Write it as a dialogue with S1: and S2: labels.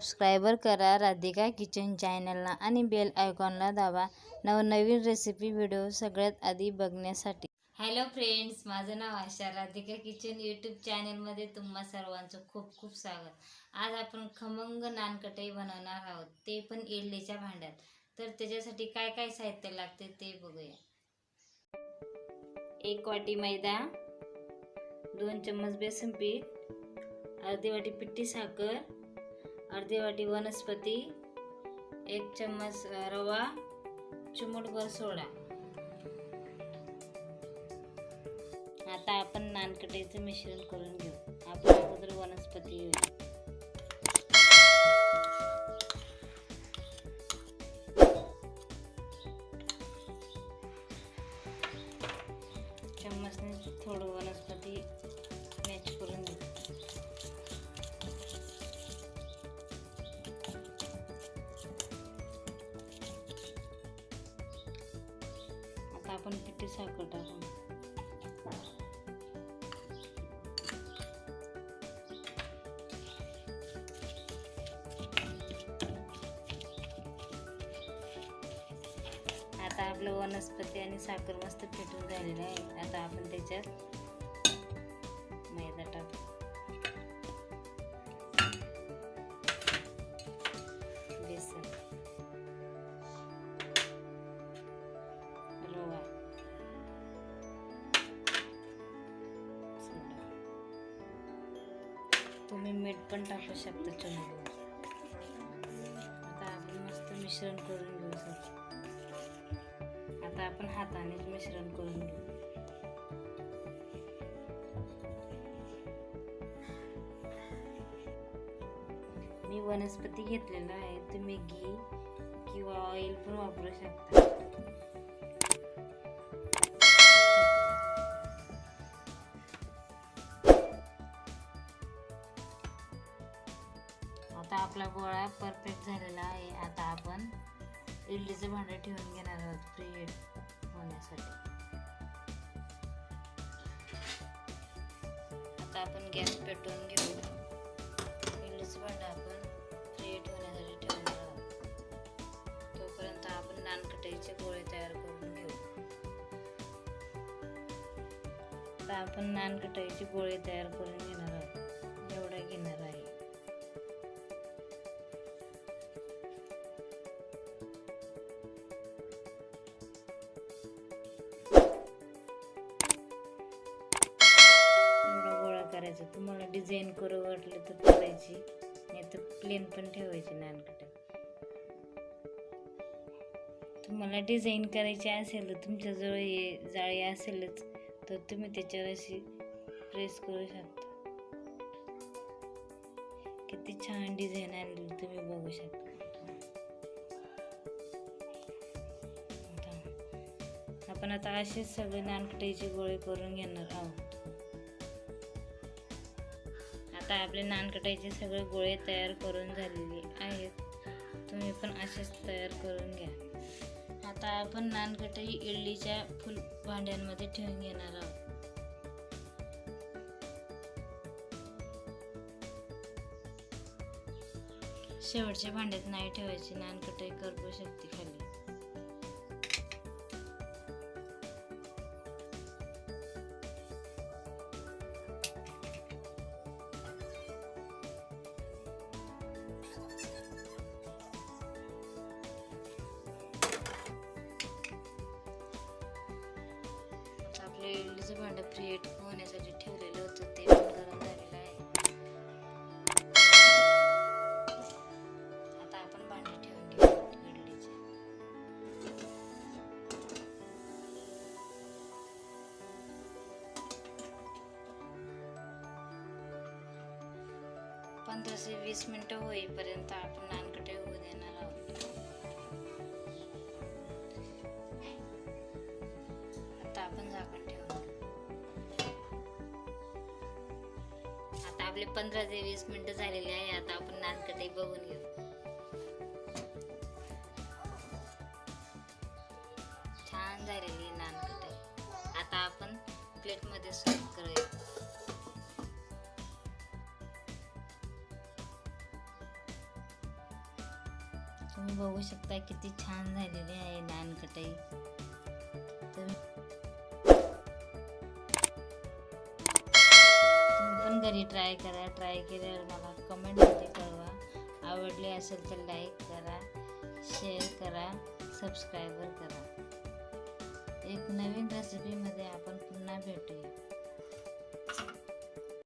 S1: Subscriber करा Radhika kitchen चॅनलला आणि बेल आयकॉनला दाबा. नवनवीन रेसिपी व्हिडिओ सगळ्यात आधी बघण्यासाठी. हॅलो फ्रेंड्स माझं नाव आशा राधिका किचन यूट्यूब चॅनलमध्ये तुम्हा सर्वांचं खूप खूप स्वागत. आज आपण खमंग नानकटाई बनवणार आहोत. ते पण इडलीच्या भांड्यात. तर त्याच्यासाठी काय काय साहित्य लागते ते बघूया. एक वाटी मैदा दोन चम्मच बेसन पीठ अर्धी वाटी पिठी साखर अर्धी वाटी वनस्पती एक चम्मच रवा चिमूटभर सोडा. आता आपण नानकटीचं मिश्रण करून घेऊ. आपण अगोदर वनस्पती घेऊ आता आपण पिठी साखर टाकू? आता आपलं वनस्पती आणि साखर मस्त फेटून झालेलं आहे. आता आपण त्याच्यात मीठ पण टाकू शकतो चमचभर आता आपण मस्त मिश्रण करून घेऊ सर. आता आपण हातानेच मिश्रण करून घेऊ. मी वनस्पती घेतलेला आहे तुम्ही घी किंवा ऑइल पण वापरू शकता. आपला गोळा परफेक्ट झालेला आहे. आता आपण इडलीचं भांडं ठेवून घेणार आहोत फ्री होण्यासाठी. आता आपण गॅस पेटवून घेऊ. इडलीचं भांडं आपण फ्री होण्यासाठी ठेवणार आहोत. तोपर्यंत आपण नानकटाईचे गोळे तयार करून घेऊ. आता आपण नानकटाईचे गोळे तयार करून घेणार आहोत. करायचं तुम्हाला डिझाईन करू वाटलं तर करायची नाही तर प्लेन पण ठेवायची नानकट. तुम्हाला डिझाईन करायची असेल तर तुमच्याजवळ हे जाळी असेलच तर तुम्ही त्याच्यावर अशी प्रेस करू शकता. किती छान डिझाईन आणली तुम्ही बघू शकता. आपण आता असेच सगळे नानकटाईचे गोळे करून घेणार आहोत. आता आपले नानकटाईचे सगळे गोळे तयार करून झालेले आहेत. तुम्ही पण असेच तयार करून घ्या. आता आपण नानकटाई इडलीच्या फुल भांड्यांमध्ये ठेवून घेणार आहोत. शेवटच्या भांड्यात नाही ठेवायची नानकटाई करपू शकते खाली. इडलीचं होण्यासाठी ठेवलेलं होतं ते पण गरम झालेलं आहे. आता आपण भांडे ठेवून घेऊ पंधरा ते वीस मिनटं होईपर्यंत आपण आपले पंधरा ते वीस मिनिटं झालेले आहे आता आपण नानकटे बघून घेऊ. छान झालेली आहे नानकटाई आता आपण प्लेटमध्ये सर्व करूया. तुम्ही बघू शकता किती छान झालेली आहे नानकटाई घरी ट्राय करा ट्राय केल्यावर मला कमेंटमध्ये कळवा. आवडले असेल तर लाईक करा शेअर करा सबस्क्रायबर करा. एक नवीन रेसिपीमध्ये आपण पुन्हा भेटूया.